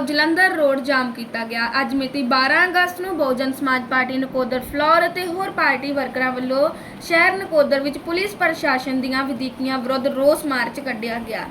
Jalandhar road ਜਾਮ ਕੀਤਾ ਗਿਆ। ਅੱਜ ਮਿਤੀ 12 ਅਗਸਤ ਨੂੰ ਬਹੁਜਨ ਸਮਾਜ ਪਾਰਟੀ ਨਕੋਦਰ ਫਲੋਰ ਅਤੇ ਹੋਰ ਪਾਰਟੀ ਵਰਕਰਾਂ ਵੱਲੋਂ ਸ਼ਹਿਰ ਨਕੋਦਰ ਵਿੱਚ ਪੁਲਿਸ ਪ੍ਰਸ਼ਾਸਨ ਦੀਆਂ ਵਧੀਕੀਆਂ ਵਿਰੁੱਧ ਰੋਸ ਮਾਰਚ ਕੱਢਿਆ ਗਿਆ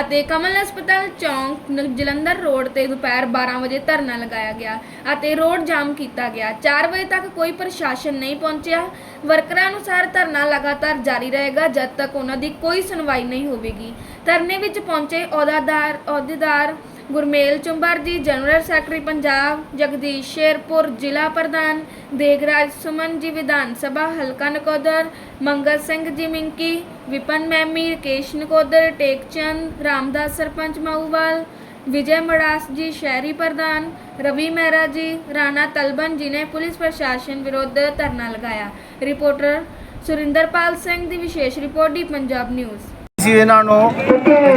ਅਤੇ ਕਮਲ ਹਸਪਤਾਲ ਚੌਂਕ ਜਲੰਧਰ ਰੋਡ ਤੇ ਦੁਪਹਿਰ 12 ਵਜੇ ਧਰਨਾ ਲਗਾਇਆ ਗਿਆ ਅਤੇ ਰੋਡ ਜਾਮ ਕੀਤਾ ਗਿਆ। 4 ਵਜੇ ਤੱਕ ਕੋਈ ਪ੍ਰਸ਼ਾਸਨ ਨਹੀਂ ਪਹੁੰਚਿਆ। ਵਰਕਰਾਂ ਅਨੁਸਾਰ ਧਰਨਾ ਲਗਾਤਾਰ ਜਾਰੀ ਰਹੇਗਾ, ਜਦ ਤੱਕ ਉਹਨਾਂ ਦੀ ਕੋਈ ਸੁਣਵਾਈ ਨਹੀਂ ਹੋਵੇਗੀ। ਧਰਨੇ ਵਿੱਚ ਪਹੁੰਚੇ ਅਹੁਦਾਦਾਰ, ਅਹੁਦੇਦਾਰ ਗੁਰਮੇਲ ਚੁੰਬਰ ਜੀ, ਜਨਰਲ ਸੈਕਟਰੀ ਪੰਜਾਬ, ਜਗਦੀਸ਼ ਸ਼ੇਰਪੁਰ, ਜ਼ਿਲ੍ਹਾ ਪ੍ਰਧਾਨ, ਦੇਗਰਾਜ ਸੁਮਨ ਜੀ, ਵਿਧਾਨ ਸਭਾ, ਹਲਕਾ ਨਕੋਦਰ, ਮੰਗਲ ਸਿੰਘ ਜੀ, ਮਿੰਕੀ, ਵਿਪਨ ਮੈਮੀ, ਰਕੇਸ਼ ਨਕੋਦਰ ਟੇਕਚੰਦ ਰਾਮਦਾਸ ਸਰਪੰਚ ਮਾਊਵਾਲ, ਵਿਜੇ ਮੜਾਸ ਜੀ, ਸ਼ਹਿਰੀ ਪ੍ਰਧਾਨ, ਰਵੀ ਮਹਿਰਾ ਜੀ, ਰਾਣਾ ਤਲਬਨ ਜੀ ਨੇ ਪੁਲਿਸ ਪ੍ਰਸ਼ਾਸਨ ਵਿਰੁੱਧ ਧਰਨਾ ਲਗਾਇਆ। ਰਿਪੋਰਟਰ ਸੁਰਿੰਦਰਪਾਲ ਸਿੰਘ ਦੀ ਵਿਸ਼ੇਸ਼ ਰਿਪੋਰਟ ਦੀ ਪੰਜਾਬ ਨਿਊਜ਼। ਸੀ ਇਹਨਾਂ ਨੂੰ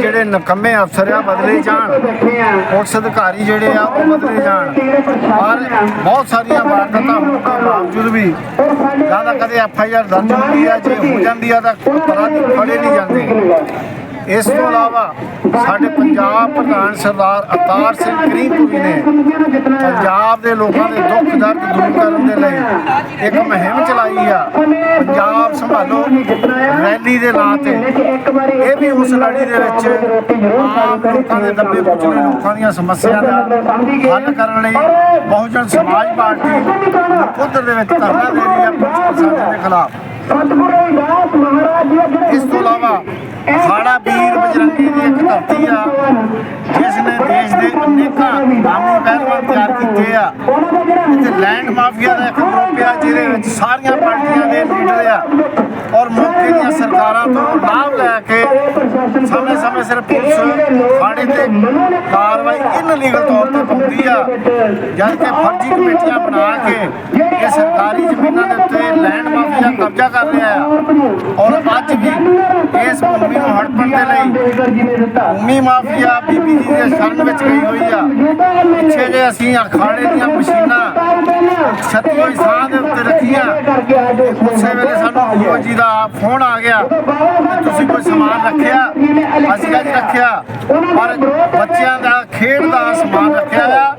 ਜਿਹੜੇ ਨਕੰਮੇ ਅਫਸਰ ਆ, ਬਦਲੇ ਜਾਣ। ਪੁਲਿਸ ਅਧਿਕਾਰੀ ਜਿਹੜੇ ਆ, ਉਹ ਬਦਲੇ ਜਾਣ। ਪਰ ਬਹੁਤ ਸਾਰੀਆਂ ਵਾਰਦਾਤਾਂ ਹੋਣ ਦੇ ਬਾਵਜੂਦ ਵੀ ਜ਼ਿਆਦਾ ਕਦੇ ਐਫ ਆਈ ਆਰ ਦਰਜ ਹੁੰਦੀ ਆ, ਜੇ ਹੋ ਜਾਂਦੀ ਆ ਤਾਂ ਕੋਈ ਅਪਰਾਧੀ ਫੜੇ ਨਹੀਂ ਜਾਂਦੇ। ਇਸ ਤੋਂ ਇਲਾਵਾ ਸਾਡੇ ਪੰਜਾਬ ਪ੍ਰਧਾਨ ਸਰਦਾਰ ਅਵਤਾਰ ਸਿੰਘ ਕਰੀਮਪੁਰੀ ਨੇ ਪੰਜਾਬ ਦੇ ਲੋਕਾਂ ਦੇ ਦੁੱਖ, ਦਰਦ ਦੂਰ ਕਰਨ ਦੇ ਲਈ ਇੱਕ ਮੁਹਿੰਮ ਚਲਾਈ ਆ। ਪੰਜਾਬ ਸੰਭਾਲੋ ਰੈਲੀ ਦੇ ਨਾਂ ਤੇ। ਇਹ ਵੀ ਉਸ ਲੜੀ ਦੇ ਵਿੱਚ ਆਮ ਲੋਕਾਂ ਦੇ ਦੱਬੇ ਕੁਚਲੇ ਲੋਕਾਂ ਦੀਆਂ ਸਮੱਸਿਆ ਦਾ ਹੱਲ ਕਰਨ ਲਈ ਬਹੁਜਨ ਸਮਾਜ ਪਾਰਟੀ ਨਕੋਦਰ ਦੇ ਵਿੱਚ ਧਰਨਾ ਦੇ ਰਹੀ ਹੈ ਪੁਲਿਸ ਪ੍ਰਸ਼ਾਸਨ ਦੇ ਖਿਲਾਫ। ਇਸ ਤੋਂ ਇਲਾਵਾ ਅਖਾੜਾ ਵੀਰ ਬਜਰੰਗੀ ਦੀ ਇੱਕ ਧਰਤੀ ਆ ਜਿਸ ਨੇ ਦੇਸ਼ ਦੇ ਅਨੇਕਾਂ ਨਾਮੀ ਪਹਿਲਵਾਨ ਤਿਆਰ ਕੀਤੇ ਆ। ਇੱਥੇ ਲੈਂਡ ਮਾਫੀਆ ਦਾ ਇੱਕ ਗਰੁੱਪ ਆ ਜਿਹਦੇ ਵਿੱਚ ਸਾਰੀਆਂ ਪਾਰਟੀਆਂ ਦੇ ਲੀਡਰ ਆ। ਔਰ ਮੌਕੇ ਦੀਆਂ ਸਰਕਾਰਾਂ ਤੋਂ ਲਾਭ ਲੈ ਕੇ ਸਮੇਂ ਸਮੇਂ ਸਿਰ ਪੁਲਿਸ ਫਾੜੇ ਤੇ ਕਾਰਵਾਈ ਇਨਲੀਗਲ ਤੌਰ ਤੇ ਪਾਉਂਦੀ ਆ। ਜਦ ਕਿ ਫਰਜ਼ੀ ਕਮੇਟੀਆਂ ਬਣਾ ਕੇ ਇਹ ਸਰਕਾਰੀ ਜ਼ਮੀਨਾਂ ਦੇ ਉੱਤੇ ਲੈਂਡ ਮਾਫੀਆ ਕਬਜ਼ਾ ਕਰ ਰਿਹਾ ਆ। ਔਰ ਅੱਜ ਵੀ ਇਸ ਭੂਮੀ ਨੂੰ ਹੜਪਣ ਦੇ ਲਈ ਭੂਮੀ ਮਾਫੀਆ ਬੀਬੀ ਜੀ ਦੇ ਸ਼ਰਨ ਵਿੱਚ ਗਈ ਹੋਈ ਆ। ਪਿੱਛੇ ਜੇ ਅਸੀਂ ਅਖਾੜੇ ਦੀਆਂ ਮਸ਼ੀਨਾਂ ਛੱਤੀ ਹੋਈ ਸਾਹ ਦੇ ਉੱਤੇ ਰੱਖੀਆਂ, ਉਸੇ ਵੇਲੇ ਸਾਨੂੰ ਗੁਰੂ ਜੀ ਦਾ ਫੋਨ ਆ ਗਿਆ। ਤੁਸੀਂ ਕੋਈ ਸਮਾਨ ਰੱਖਿਆ? ਅਸੀਂ ਅੱਜ ਰੱਖਿਆ। ਪਰ ਬੱਚਿਆਂ ਦਾ ਖੇਡ ਦਾ ਸਮਾਨ ਰੱਖਿਆ ਆ।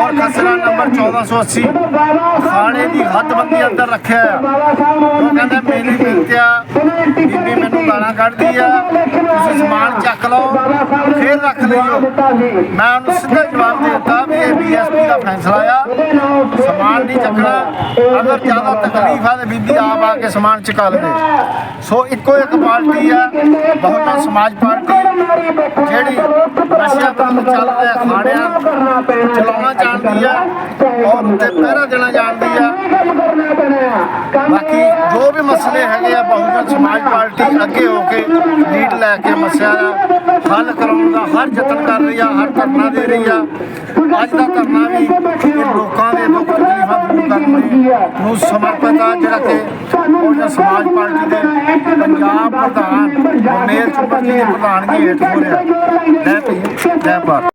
ਔਰ ਖਸਰਾ ਨੰਬਰ 1480 ਖਾਣੇ ਦੀ ਹੱਦਬੰਦੀ ਅੰਦਰ ਰੱਖਿਆ ਆ। ਉਹ ਕਹਿੰਦਾ ਮੇਰੀ ਬੇਨਤੀਆ ਬੀਬੀ ਮੈਨੂੰ ਗਾਲਾਂ ਕੱਢਦੀ ਆ। ਤੁਸੀਂ ਸਮਾਨ ਚੱਕ ਲਓ, ਫੇਰ ਰੱਖ ਲਈਓ। ਮੈਂ ਉਹਨੂੰ ਸਿੱਧਾ ਜਵਾਬ ਦੇ ਦਿੱਤਾ ਵੀ ਇਹ ਬੀਐਸਪੀ ਦਾ ਫੈਸਲਾ ਆ। ਸਮਾਨ ਨਹੀਂ ਚੱਕਣਾ। ਅਗਰ ਜ਼ਿਆਦਾ ਤਕਲੀਫ ਆ ਤੇ ਬੀਬੀ ਆਪ ਆ ਕੇ ਸਮਾਨ ਚੁਕਾ ਲਵੇ। ਸੋ ਇੱਕੋ ਇੱਕ ਪਾਰਟੀ ਆ ਬਹੁਜਨ ਸਮਾਜ ਪਾਰਟੀ, ਜਿਹੜੀ ਨਸ਼ਿਆਂ ਤੋਂ ਚੱਲ ਰਿਹਾ ਖਾੜਿਆਂ ਚਲਾਉਣਾ ਚਾਹੁੰਦੀ ਆ। ਔਰ ਉੱਤੇ ਪਹਿਰਾ ਦੇਣਾ ਬਾਕੀ ਜੋ ਵੀ ਮਸਲੇ ਹੈਗੇ ਆ, ਬਹੁਜਨ ਸਮਾਜ ਪਾਰਟੀ ਅੱਗੇ ਹੋ ਕੇ ਲੀਡ ਲੈ ਕੇ ਮਸਲਿਆਂ ਦਾ ਹੱਲ ਕਰਾਉਣ ਦਾ ਹਰ ਯਤਨ ਕਰ ਰਹੀ ਆ, ਹਰ ਧਰਨਾ ਦੇ ਰਹੀ ਆ। ਅੱਜ ਦਾ ਧਰਨਾ ਵੀ ਲੋਕਾਂ ਦੇ ਦੁੱਖ ਤਕਲੀਫਾਂ ਦੂਰ ਕਰਨ ਨੂੰ ਸਮਰਪਿਤ ਆ, ਜਿਹੜਾ ਕਿ ਬਹੁਜਨ ਸਮਾਜ ਪਾਰਟੀ ਦੇ ਪੰਜਾਬ ਪ੍ਰਧਾਨ ਮੇਰ ਚੁੰਬਰ ਜੀ ਦੀ ਪ੍ਰਧਾਨਗੀ ਹੇਠ ਹੋ ਰਿਹਾ। ਜੈ ਭੀਮ ਜੈ ਭਾਰਤ।